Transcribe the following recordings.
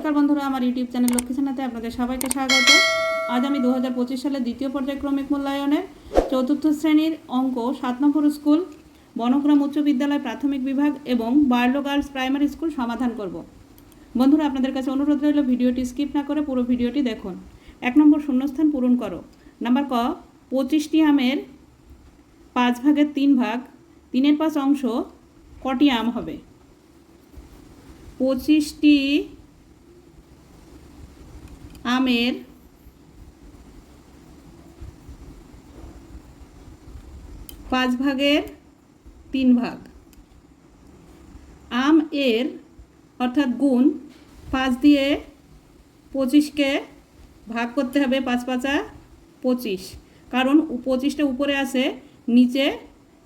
নমস্কার বন্ধুরা, আমার ইউটিউব চ্যানেল লক্ষ্মীছানাতে আপনাদের সবাইকে স্বাগত। আজ আমি দু হাজার পঁচিশ সালের দ্বিতীয় পর্যায়ক্রমিক মূল্যায়নের চতুর্থ শ্রেণির অঙ্ক, সাত নম্বর স্কুল, বনগ্রাম উচ্চ বিদ্যালয় প্রাথমিক বিভাগ এবং বার্লো গার্লস প্রাইমারি স্কুল সমাধান করব। বন্ধুরা, আপনাদের কাছে অনুরোধ রইল, ভিডিওটি স্কিপ না করে পুরো ভিডিওটি দেখুন। এক নম্বর শূন্যস্থান পূরণ করো। নাম্বার ক, পঁচিশটি আমের পাঁচ ভাগের তিন ভাগ, তিনের পাঁচ অংশ কটি আম হবে? পঁচিশটি আমের পাঁচ ভাগের তিন ভাগ। আম এর অর্থাৎ গুণ পাঁচ দিয়ে পঁচিশকে ভাগ করতে হবে পাঁচ পাঁচা পঁচিশ। কারণ পঁচিশটা উপরে আছে, নিচে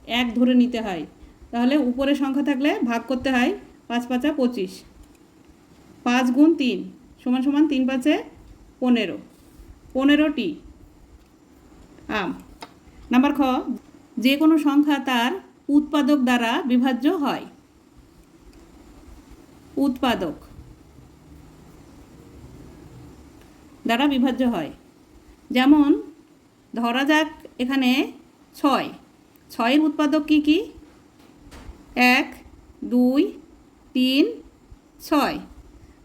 এক ধরে নিতে হয়। তাহলে উপরে সংখ্যা থাকলে ভাগ করতে হয় পাঁচ পাঁচা পঁচিশ। পাঁচ গুণ তিন, সমান সমান তিন পাঁচে পনেরো। পনেরোটি। আম। নাম্বার খ যে কোনো সংখ্যা তার উৎপাদক দ্বারা বিভাজ্য হয়। উৎপাদক দ্বারা বিভাজ্য হয়। যেমন, ধরা যাক এখানে ছয়। ছয়ের উৎপাদক কি কি? এক, দুই, তিন, ছয়।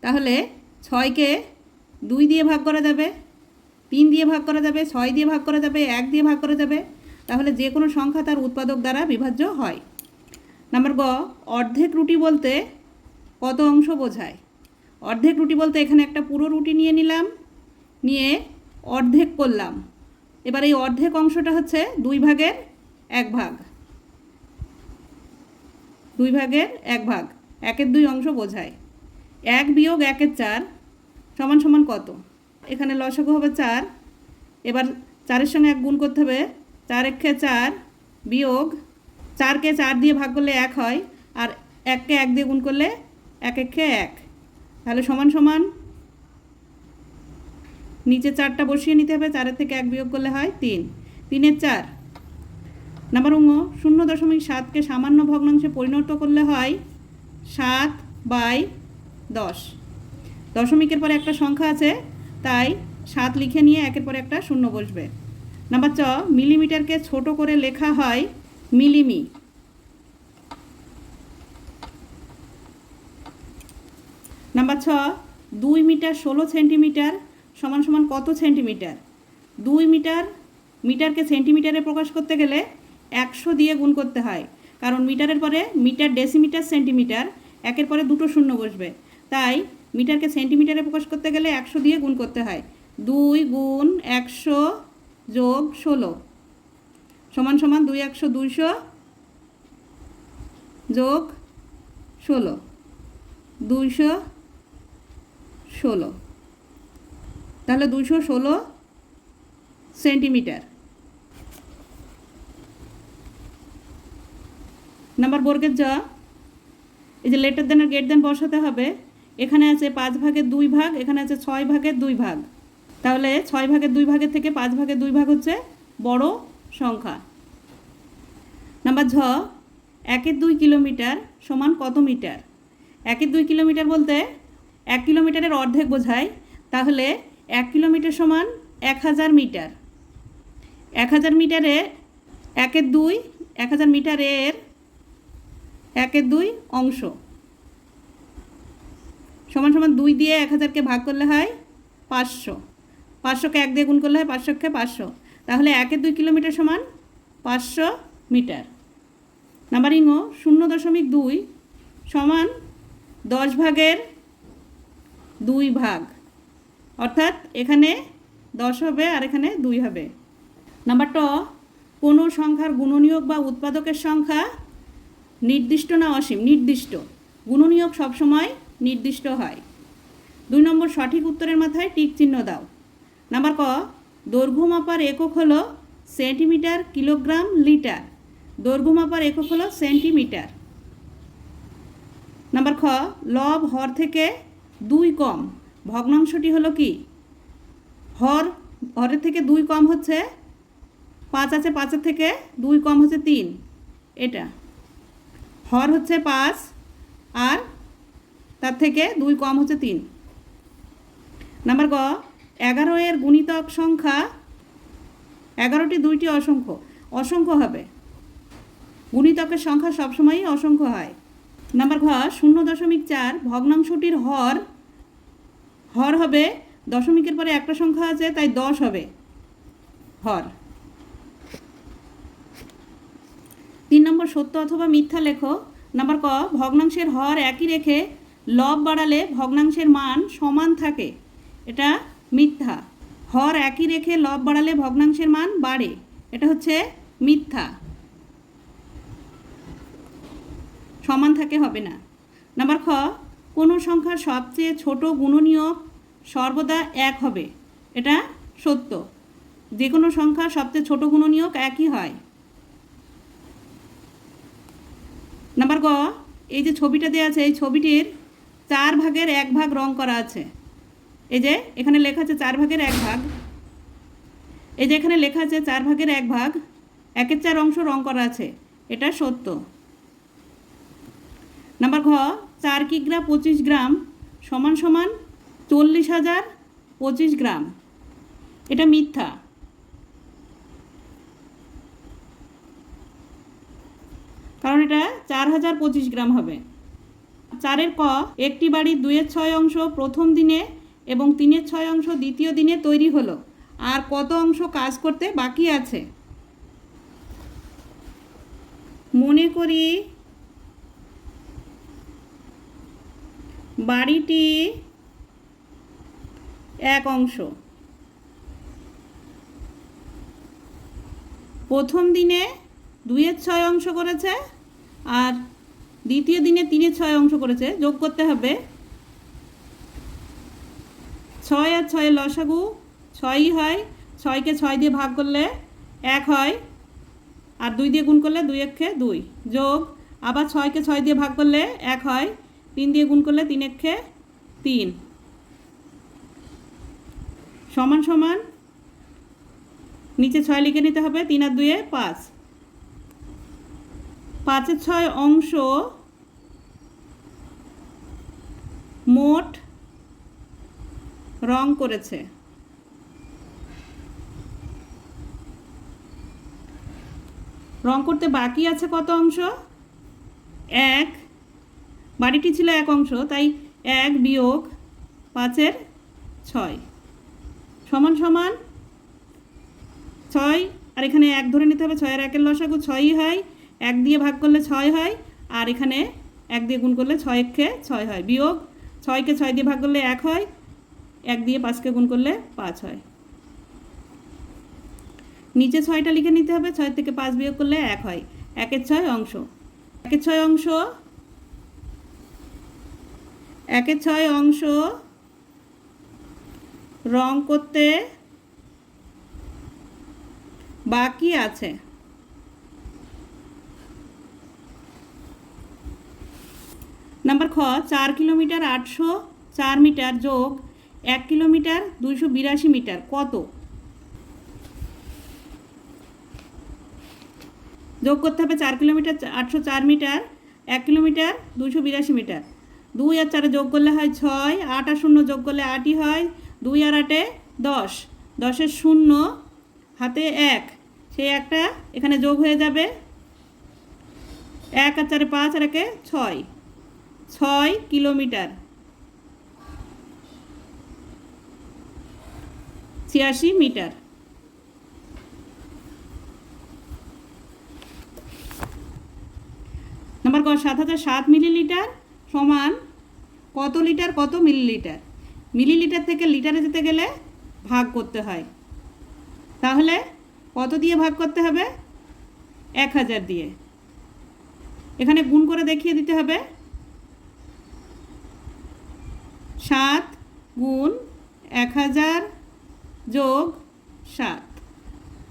তাহলে ছয়কে দুই দিয়ে ভাগ করা যাবে, তিন দিয়ে ভাগ করা যাবে, ছয় দিয়ে ভাগ করা যাবে, এক দিয়ে ভাগ করা যাবে, তাহলে যে কোনো সংখ্যা তার উৎপাদক দ্বারা বিভাজ্য হয়। নাম্বার গ, অর্ধেক রুটি বলতে কত অংশ বোঝায়? অর্ধেক রুটি বলতে এখানে একটা পুরো রুটি নিয়ে নিলাম, নিয়ে অর্ধেক করলাম। এবার এই অর্ধেক অংশটা হচ্ছে দুই ভাগের এক ভাগ। দুই ভাগের এক ভাগ, একের দুই অংশ বোঝায়। এক বিয়োগ একের চার সমান সমান কত? এখানে লসাগু হবে চার। এবার চারের সঙ্গে এক গুণ করতে হবে। চার একে চার বিয়োগ চারকে চার দিয়ে ভাগ করলে এক হয়। আর এককে এক দিয়ে গুণ করলে এক একে এক। তাহলে সমান সমান নিচে চারটা বসিয়ে নিতে হবে। চারের থেকে এক বিয়োগ করলে হয় তিন। তিনের চার। নাম্বার অঙ্গ, শূন্য দশমিক সাতকে সামান্য ভগ্নাংশে পরিণত করলে হয় সাত বাই দশ। দশমিকের পরে একটা সংখ্যা আছে, তাই সাত লিখে নিয়ে একের পরে একটা শূন্য বসবে। নাম্বার চ মিলিমিটারকে ছোট করে লেখা হয় মিলিমি। নাম্বার ছ, দুই মিটার ষোলো সেন্টিমিটার সমান সমান কত সেন্টিমিটার? দুই মিটার, মিটারকে সেন্টিমিটারে প্রকাশ করতে গেলে একশো দিয়ে গুণ করতে হয়, কারণ মিটারের পরে মিটার ডেসিমিটার সেন্টিমিটার, একের পরে দুটো শূন্য বসবে। তাই মিটারকে সেন্টিমিটারে প্রকাশ করতে গেলে একশো দিয়ে গুণ করতে হয়। দুই গুণ একশো যোগ ষোলো। সমান সমান দুই একশো দুইশো যোগ ষোলো। দুইশো ষোলো। তাহলে দুইশো ষোলো সেন্টিমিটার। নাম্বার বর্গের জ, এই যে লেটার দেন আর গেট দেন বসাতে হবে। এখানে আছে পাঁচ ভাগের দুই ভাগ, এখানে আছে ছয় ভাগের দুই ভাগ। তাহলে ছয় ভাগের দুই ভাগের থেকে পাঁচ ভাগের দুই ভাগ হচ্ছে বড় সংখ্যা। নাম্বার ঝ, একের দুই কিলোমিটার সমান কত মিটার? একের দুই কিলোমিটার বলতে এক কিলোমিটারের অর্ধেক বোঝায়, তাহলে এক কিলোমিটার সমান এক হাজার মিটার। এক হাজার মিটারে একের দুই, এক হাজার মিটারের একের দুই অংশ। সমান সমান দুই দিয়ে এক হাজারকে ভাগ করলে হয় পাঁচশো। পাঁচশোকে এক দিয়ে গুণ করলে হয় পাঁচশোকে পাঁচশো। তাহলে একের দুই কিলোমিটার সমান পাঁচশো মিটার। নাম্বার ইঙ্গ শূন্য দশমিক দুই সমান দশ ভাগের দুই ভাগ। অর্থাৎ এখানে দশ হবে আর এখানে দুই হবে। নাম্বার ট, কোনো সংখ্যার গুণনীয়ক বা উৎপাদকের সংখ্যা নির্দিষ্ট না অসীম? নির্দিষ্ট। গুণনীয়ক সবসময় নির্দিষ্ট হয়। দুই নম্বর সঠিক উত্তরের মাথায় টিক চিহ্ন দাও। নাম্বার ক, দৈর্ঘ্য মাপার একক হলো সেন্টিমিটার, কিলোগ্রাম, লিটার। দৈর্ঘ্য মাপার একক হলো সেন্টিমিটার। নাম্বার খ, লব হর থেকে দুই কম। ভগ্নাংশটি হলো কি? হর, হরের থেকে দুই কম হচ্ছে পাঁচ আছে, পাঁচের থেকে দুই কম হচ্ছে তিন। এটা। হর হচ্ছে পাঁচ আর তার থেকে দুই কম হচ্ছে তিন। নাম্বার গ এগারো এর গুণিতক সংখ্যা, এগারোটি দুইটি অসংখ্য। অসংখ্য হবে। গুণিতকের সংখ্যা সবসময়ই অসংখ্য হয়। নাম্বার ঘ, শূন্য দশমিক চার ভগ্নাংশটির হর হর হবে দশমিকের পরে একটা সংখ্যা আছে, তাই দশ হবে হর। তিন নম্বর সত্য অথবা মিথ্যা লেখো। নাম্বার ক, ভগ্নাংশের হর একই রেখে লব বাড়ালে ভগ্নাংশের মান সমান থাকে। এটা মিথ্যা। হর একই রেখে লব বাড়ালে ভগ্নাংশের মান বাড়ে। এটা হচ্ছে মিথ্যা। সমান থাকে, হবে না। নাম্বার খ, কোনো সংখ্যার সবচেয়ে ছোট গুণনীয়ক সর্বদা এক হবে। এটা সত্য। যে কোনো সংখ্যার সবচেয়ে ছোট গুণনীয়ক একই হয়। নাম্বার গ, এই যে ছবিটা দেওয়া আছে, এই ছবিটির চার ভাগের এক ভাগ রং করা আছে। এই যে, এখানে লেখা আছে চার ভাগের এক ভাগ। এই যে, এখানে লেখা আছে চার ভাগের এক ভাগ, একের চার অংশ রং করা আছে। এটা সত্য। নাম্বার ঘ, চার কিগ্রা পঁচিশ গ্রাম সমান সমান চল্লিশ হাজার পঁচিশ গ্রাম। এটা মিথ্যা। কারণ এটা চার হাজার পঁচিশ গ্রাম হবে। চারের ক, একটি বাড়ির দুইয়ের ছয় অংশ প্রথম দিনে এবং তিনের ছয় অংশ দ্বিতীয় দিনে তৈরি হলো। আর কত অংশ কাজ করতে বাকি আছে? মনে করি বাড়িটি এক অংশ। প্রথম দিনে দুইয়ের ছয় অংশ করেছে আর দ্বিতীয় দিনে তিনের ছয় অংশ করেছে, যোগ করতে হবে ছয় আর ছয়ের লসাগু ছয়ই হয়, ছয়কে ছয় দিয়ে ভাগ করলে এক হয় আর দুই দিয়ে গুণ করলে দুই একে দুই। যোগ, আবার ছয়কে ছয় দিয়ে ভাগ করলে এক হয়, তিন দিয়ে গুণ করলে তিন একে তিন। সমান সমান নিচে ছয় লিখে নিতে হবে, তিন আর দুয়ে পাঁচ। পাঁচের ছয় অংশ মোট রং করেছে। রং করতে বাকি আছে কত অংশ? এক। বাড়িটি ছিল এক অংশ, তাই এক বিয়োগ পাঁচের ছয়। সমান সমান ছয়, আর এখানে এক ধরে নিতে হবে, ছয়ের একের লসাগু ছয়ই হয়। এক দিয়ে ভাগ করলে ছয় হয়, আর এখানে এক দিয়ে গুণ করলে ছয় একে ছয় হয়। বিয়োগ ছয়কে ছয় দিয়ে ভাগ করলে এক হয়, এক দিয়ে পাঁচকে গুণ করলে পাঁচ হয়। নিচে ছয়টা লিখে নিতে হবে, ছয় থেকে পাঁচ বিয়োগ করলে এক হয়। একের ছয় অংশ। একের ছয় অংশ, একের ছয় অংশ রং করতে বাকি আছে। নাম্বার খ, চার কিলোমিটার আটশো চার মিটার যোগ এক কিলোমিটার দুইশো বিরাশি মিটার, কত? যোগ করতে হবে চার কিলোমিটার আটশো চার মিটার, এক কিলোমিটার দুইশো বিরাশি মিটার। দুই আর চারে যোগ করলে হয় ছয়, আট আর শূন্য যোগ করলে আটই হয়, দুই আর আটে দশ। দশের শূন্য হাতে এক, সেই একটা এখানে যোগ হয়ে যাবে এক আর চারে পাঁচ আর একে ছয়। ছয় কিলোমিটার। ছিয়াশি মিটার। নাম্বার ক, সাত হাজার সাত মিলিলিটার সমান কত লিটার, কত মিলিলিটার? মিলিলিটার থেকে লিটারে যেতে গেলে ভাগ করতে হয়। তাহলে কত দিয়ে ভাগ করতে হবে? এক হাজার দিয়ে। এখানে গুণ করে দেখিয়ে দিতে হবে। সাত গুণ এক হাজার যোগ সাত।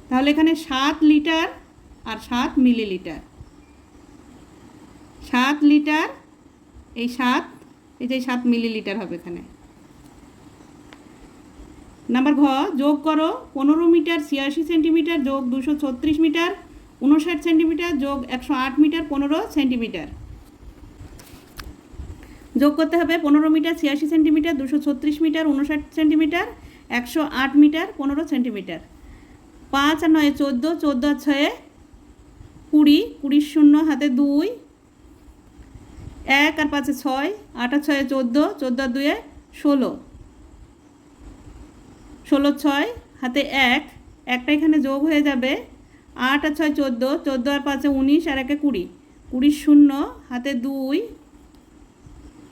তাহলে এখানে সাত লিটার আর সাত মিলিলিটার। সাত লিটার, এই সাত, এই যে সাত মিলিলিটার হবে এখানে। নাম্বার ঘ, যোগ করো পনেরো মিটার ছিয়াশি সেন্টিমিটার যোগ দুশো ছত্রিশ মিটার, উনষাট সেন্টিমিটার যোগ একশো আট মিটার, পনেরো সেন্টিমিটার। যোগ করতে হবে পনেরো মিটার, ছিয়াশি সেন্টিমিটার, দুশো ছত্রিশ মিটার, উনষাট সেন্টিমিটার, একশো আট মিটার, পনেরো সেন্টিমিটার। পাঁচ আর নয়, চোদ্দ চোদ্দ আর ছয়ে কুড়ি কুড়ির শূন্য হাতে দুই, এক আর পাঁচে ছয়, আট আর ছয়ে চোদ্দ চোদ্দ আর দুয়ে ষোলো। ষোলো, ছয় হাতে এক, একটা এখানে যোগ হয়ে যাবে আট আর ছয়, চোদ্দ চোদ্দ আর পাঁচে উনিশ, আর একে কুড়ি। কুড়ির শূন্য হাতে দুই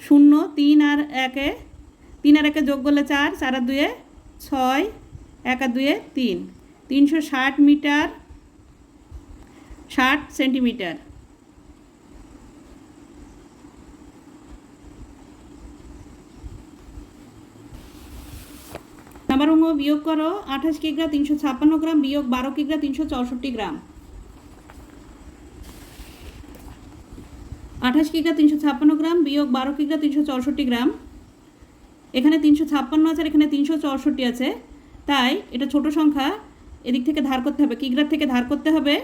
শূন্য, তিন আর একে, তিন আর একে যোগ করলে চার চার আর দুয়ে ছয়, এক আর দুয়ে তিন। তিনশো ষাট মিটার, ষাট সেন্টিমিটার। নাম্বার বিয়োগ করো, আঠাশ কিগ্রা তিনশো ছাপ্পান্ন গ্রাম, বিয়োগ বারো কিগ্রা তিনশো চৌষট্টি গ্রাম। আঠাশ কিগ্রা তিনশো ছাপ্পান্ন গ্রাম, বিয়োগ বারো কিগ্রা তিনশো চৌষট্টি গ্রাম। এখানে তিনশো ছাপ্পান্ন আছে আর এখানে তিনশো চৌষট্টি আছে। তাই এটা ছোট সংখ্যা, এদিক থেকে ধার করতে হবে। কিগ্রার থেকে ধার করতে হবে।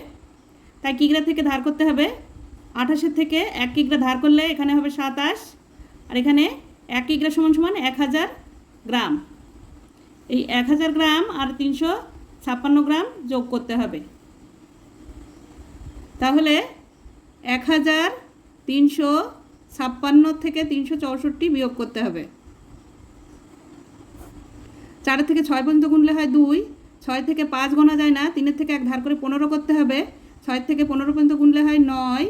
তাই কিগ্রা থেকে ধার করতে হবে। আঠাশের থেকে এক কিগ্রা ধার করলে এখানে হবে সাতাশ। আর এখানে এক কিগ্রা সমান সমান এক হাজার গ্রাম। এই এক হাজার গ্রাম আর তিনশো ছাপ্পান্ন গ্রাম যোগ করতে হবে। তাহলে এক হাজার তিনশো ছাপ্পান্ন থেকে তিনশো চৌষট্টি বিয়োগ করতে হবে। চারের থেকে ছয় পর্যন্ত গুনলে হয় দুই, ছয় থেকে পাঁচ গোনা যায় না, তিনের থেকে এক ধার করে পনেরো করতে হবে, ছয় থেকে পনেরো পর্যন্ত গুনলে হয় নয়,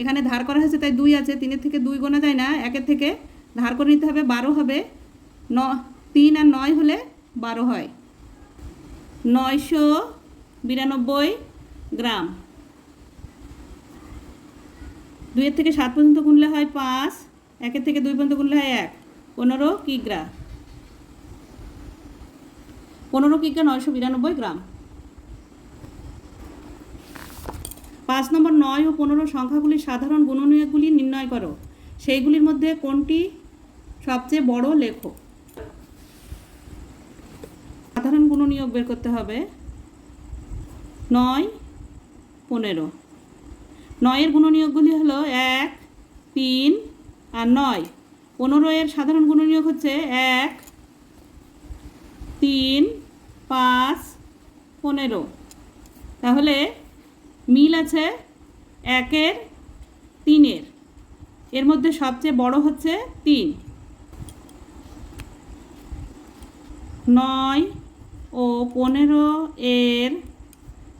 এখানে ধার করা হয়েছে তাই দুই আছে, তিনের থেকে দুই গোনা যায় না, একের থেকে ধার করে নিতে হবে বারো হবে, ন, তিন আর নয় হলে বারো হয়। নয়শো বিরানব্বই গ্রাম। দুইয়ের থেকে সাত পর্যন্ত গুনলে হয় পাঁচ, একের থেকে দুই পর্যন্ত গুনলে হয় এক। পনেরো কিগ্রা। পনেরো কিগ্রা নয়শো বিরানব্বই গ্রাম। পাঁচ নম্বর নয় ও পনেরো সংখ্যাগুলির সাধারণ গুণনীয়কগুলি নির্ণয় করো। সেইগুলির মধ্যে কোনটি সবচেয়ে বড় লেখো সাধারণ গুণনীয়ক বের করতে হবে। নয়, পনেরো। নয়ের গুণনীয়কগুলি হলো এক, তিন আর নয়। পনেরো এর সাধারণ গুণনীয়ক হচ্ছে এক, তিন, পাঁচ, পনেরো। তাহলে মিল আছে একের, তিনের। এর মধ্যে সবচেয়ে বড় হচ্ছে তিন। নয় ও পনেরো এর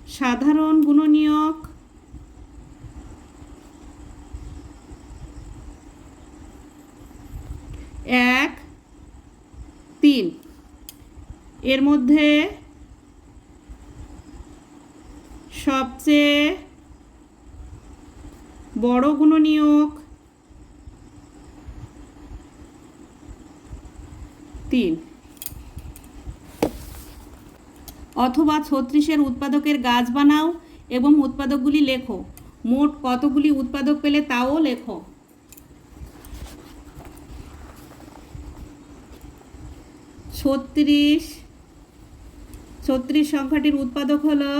সাধারণ গুণনীয়ক এক তিন এর মধ্যে সবচেয়ে বড় গুণনীয়ক তিন। অথবা ছত্রিশের উৎপাদকের গাছ বানাও এবং উৎপাদকগুলি লেখো। মোট কতগুলি উৎপাদক পেলে তাও লেখো। ছত্রিশ ছত্রিশ সংখ্যাটির উৎপাদক হলো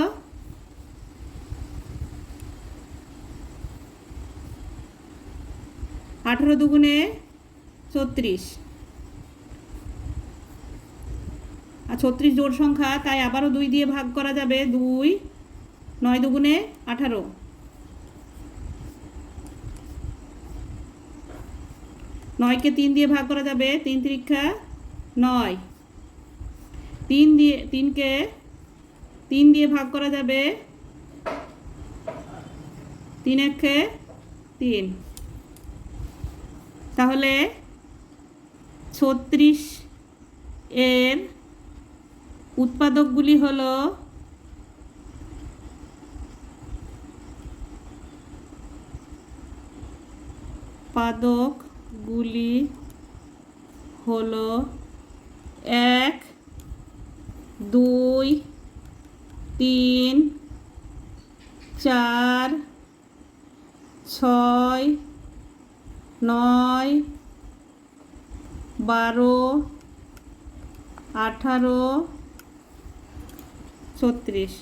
আঠারো দুগুণে ছত্রিশ। আর ছত্রিশ জোড় সংখ্যা, তাই আবারও দুই দিয়ে ভাগ করা যাবে দুই, নয় দুগুণে আঠারো। নয়কে তিন দিয়ে ভাগ করা যাবে তিন তিরিক্ষা নয়। তিন দিয়ে, তিনকে, তিন দিয়ে ভাগ করা যাবে তিন একে তিন। তাহলে ছত্রিশ এর উৎপাদকগুলি হলো উৎপাদকগুলি হলো এক দুই, তিন, চার, ছয়, নয়, বারো, আঠারো, ছত্রিশ।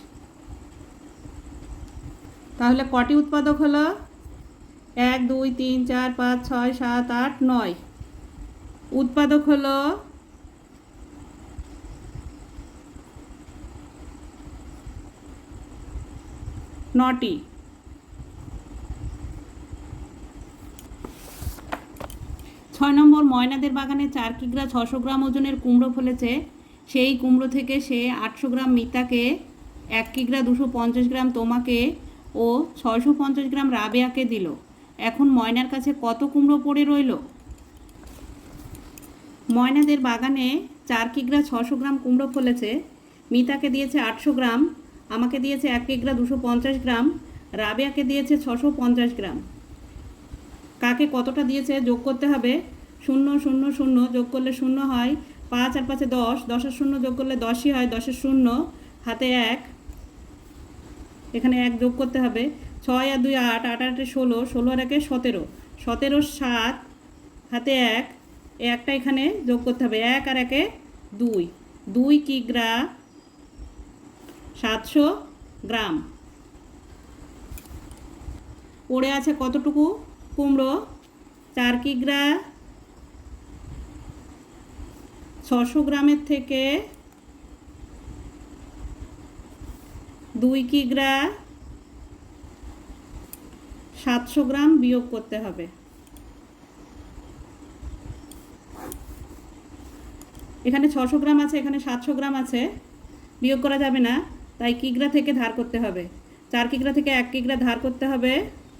তাহলে কটি উৎপাদক হলো? এক, দুই, তিন, চার, পাঁচ, ছয়, সাত, আট, নয়। উৎপাদক হলো নটি ছয় নম্বর, ময়নাদের বাগানে চার কিগ্রা ছশো গ্রাম ওজনের কুমড়ো ফলেছে। সেই কুমড়ো থেকে সে আটশো গ্রাম মিতাকে, এক কিগ্রা দুশো পঞ্চাশ গ্রাম তোমাকে ও ছয়শো পঞ্চাশ গ্রাম রাবেয়াকে দিল। এখন ময়নার কাছে কত কুমড়ো পড়ে রইল? ময়নাদের বাগানে চার কিগ্রা ছশো গ্রাম কুমড়ো ফলেছে। মিতাকে দিয়েছে আটশো গ্রাম। আমাকে দিয়েছে এক কিগ্রা দুশো পঞ্চাশ গ্রাম, রাবেয়াকে দিয়েছে ছশো পঞ্চাশ গ্রাম। কাকে কতটা দিয়েছে যোগ করতে হবে? শূন্য শূন্য শূন্য যোগ করলে শূন্য হয়, পাঁচ আর পাঁচে দশ দশের শূন্য যোগ করলে দশই হয় দশের শূন্য, হাতে এক। এখানে এক যোগ করতে হবে, ছয় আর দুই আট আট আটে ষোলো ষোলো আর একে সতেরো। সতেরো সাত, হাতে এক একটা এখানে যোগ করতে হবে, এক আর একে দুই। দুই কিগ্রা সাতশো গ্রাম। পড়ে আছে কতটুকু? কুমড়ো চার কিগ্রা ছশো গ্রামের থেকে দুই কিগ্রা সাতশো গ্রাম বিয়োগ করতে হবে। এখানে ছশো গ্রাম আছে, এখানে সাতশো গ্রাম আছে। বিয়োগ করা যাবে না। তাই কিগ্রা থেকে ধার করতে হবে। চার কিগ্রা থেকে এক কিগ্রা ধার করতে হবে,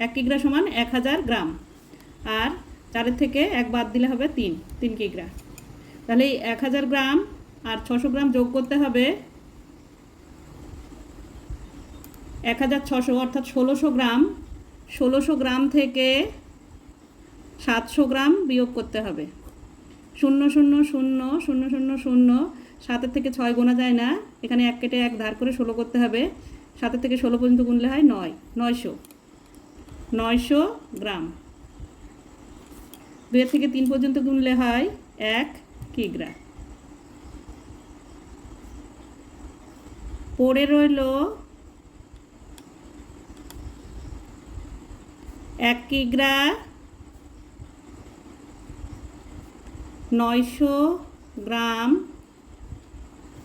এক কিগ্রা সমান এক হাজার গ্রাম। আর চারের থেকে এক বাদ দিলে হবে তিন তিন কিগ্রা। তাহলে এই এক হাজার গ্রাম আর ছশো গ্রাম যোগ করতে হবে এক হাজার ছশো, অর্থাৎ ষোলোশো গ্রাম। ষোলোশো গ্রাম থেকে সাতশো গ্রাম বিয়োগ করতে হবে। শূন্য শূন্য শূন্য শূন্য শূন্য শূন্য সাতের থেকে ছয় গোনা যায় না। এখানে এক কেটে এক ধার করে ষোলো করতে হবে। সাতের থেকে ষোলো পর্যন্ত গুনলে হয় নয়। নয়শো। নয়শো গ্রাম। দুয়ের থেকে তিন পর্যন্ত গুনলে হয় এক কিগ্রা। পড়ে রইল এক কিগ্রা নয়শো গ্রাম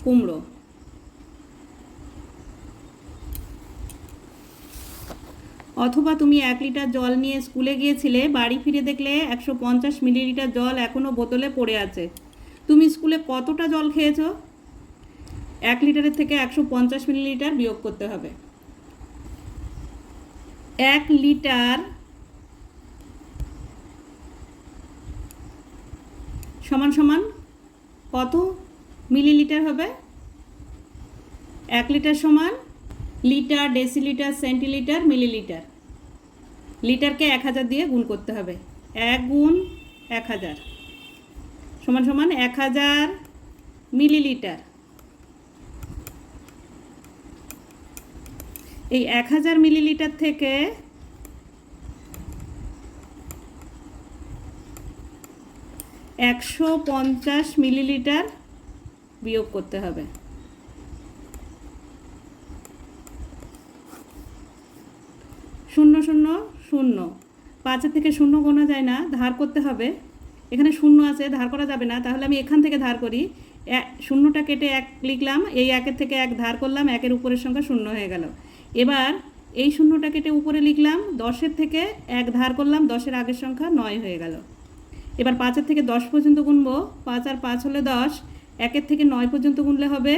কুমড়ো। অথবা তুমি এক লিটার জল নিয়ে স্কুলে গিয়েছিলে, বাড়ি ফিরে দেখলে একশো পঞ্চাশ মিলিলিটার জল এখনও বোতলে পড়ে আছে। তুমি স্কুলে কতটা জল খেয়েছো? এক লিটারের থেকে একশো পঞ্চাশ মিলিলিটার বিয়োগ করতে হবে। এক লিটার সমান সমান কত? মিলিলিটার হবে। এক লিটার সমান লিটার, ডেসিলিটার, সেন্টিলিটার, মিলিলিটার। লিটারকে এক হাজার দিয়ে গুণ করতে হবে। এক গুণ এক হাজার। সমান সমান এক হাজার মিলিলিটার। এই এক হাজার মিলিলিটার থেকে একশো পঞ্চাশ মিলিলিটার বিয়োগ করতে হবে। শূন্য শূন্য শূন্য। পাঁচের থেকে শূন্য গোনা যায় না, ধার করতে হবে। এখানে শূন্য আছে, ধার করা যাবে না। তাহলে আমি এখান থেকে ধার করি। শূন্যটা কেটে এক লিখলাম, এই একের থেকে এক ধার করলাম, একের উপরের সংখ্যা শূন্য হয়ে গেল। এবার এই শূন্যটা কেটে উপরে লিখলাম, দশের থেকে এক ধার করলাম, দশের আগের সংখ্যা নয় হয়ে গেল। এবার পাঁচের থেকে দশ পর্যন্ত গুনবো। পাঁচ আর পাঁচ হলে দশ। একের থেকে নয় পর্যন্ত গুনলে হবে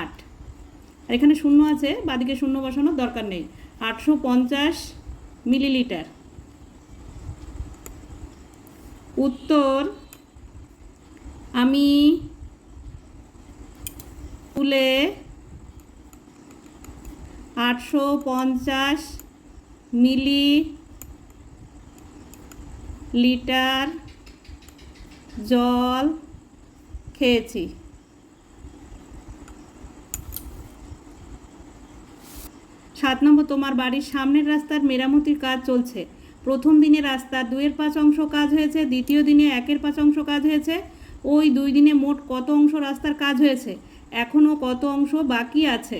আট। আর এখানে শূন্য আছে, বাদিকে শূন্য বসানোর দরকার নেই। আটশো পঞ্চাশ মিলিলিটার। উত্তর, আমি তুলে আটশো পঞ্চাশ মিলি লিটার জল খেয়েছি। সাত নম্বর, তোমার বাড়ির সামনের রাস্তার মেরামতির কাজ চলছে। প্রথম দিনে রাস্তার দুয়ের পাঁচ অংশ কাজ হয়েছে, দ্বিতীয় দিনে একের পাঁচ অংশ কাজ হয়েছে। ওই দুই দিনে মোট কত অংশ রাস্তার কাজ হয়েছে? এখনও কত অংশ বাকি আছে?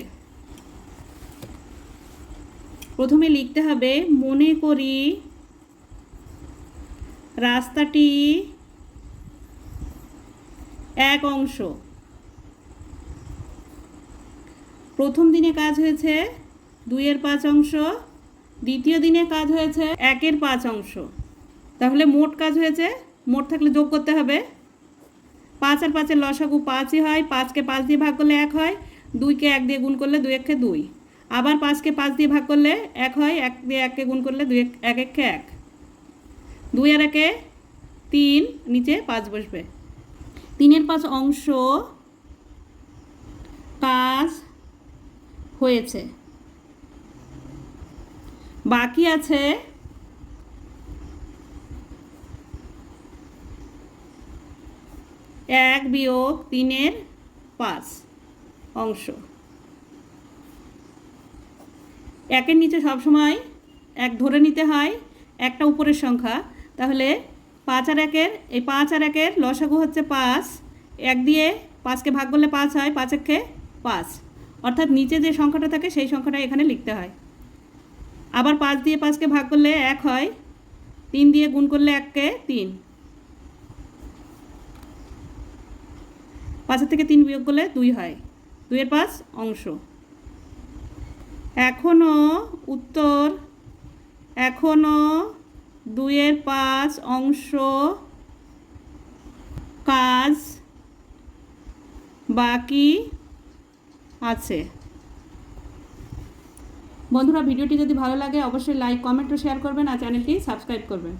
প্রথমে লিখতে হবে, মনে করি রাস্তাটি এক অংশ। প্রথম দিনে কাজ হয়েছে দুইয়ের পাঁচ অংশ, দ্বিতীয় দিনে কাজ হয়েছে একের পাঁচ অংশ। তাহলে মোট কাজ হয়েছে, মোট থাকলে যোগ করতে হবে। পাঁচ আর পাঁচের লসাগু পাঁচই হয়, পাঁচকে পাঁচ দিয়ে ভাগ করলে এক হয়, দুইকে এক দিয়ে গুণ করলে দুই একে দুই। আবার পাঁচকে পাঁচ দিয়ে ভাগ করলে এক হয়, এক দিয়ে এককে গুণ করলে দুই এক এক একে এক। দুই আর একে তিন, নিচে পাঁচ বসবে। তিনের পাঁচ অংশ কাজ হয়েছে। বাকি আছে এক বিয়োগ তিনের পাঁচ অংশ। একের নিচে সবসময় এক ধরে নিতে হয়, একটা উপরের সংখ্যা। তাহলে পাঁচ আর একের, এই পাঁচ আর একের লসাগু হচ্ছে পাঁচ। এক দিয়ে পাঁচকে ভাগ করলে পাঁচ হয়, পাঁচ একে পাঁচ। অর্থাৎ নিচে যে সংখ্যাটা থাকে, সেই সংখ্যাটা এখানে লিখতে হয়। আবার পাঁচ দিয়ে পাঁচকে ভাগ করলে এক হয়, তিন দিয়ে গুণ করলে এককে তিন। পাঁচের থেকে তিন বিয়োগ করলে দুই হয়, দুইয়ের পাঁচ অংশ। এখনও উত্তর এখনও দুইয়ের পাঁচ অংশ কাজ বাকি আছে। বন্ধুরা, ভিডিওটি যদি ভালো লাগে, অবশ্যই লাইক কমেন্ট ও শেয়ার করবেন আর চ্যানেলটি সাবস্ক্রাইব করবেন।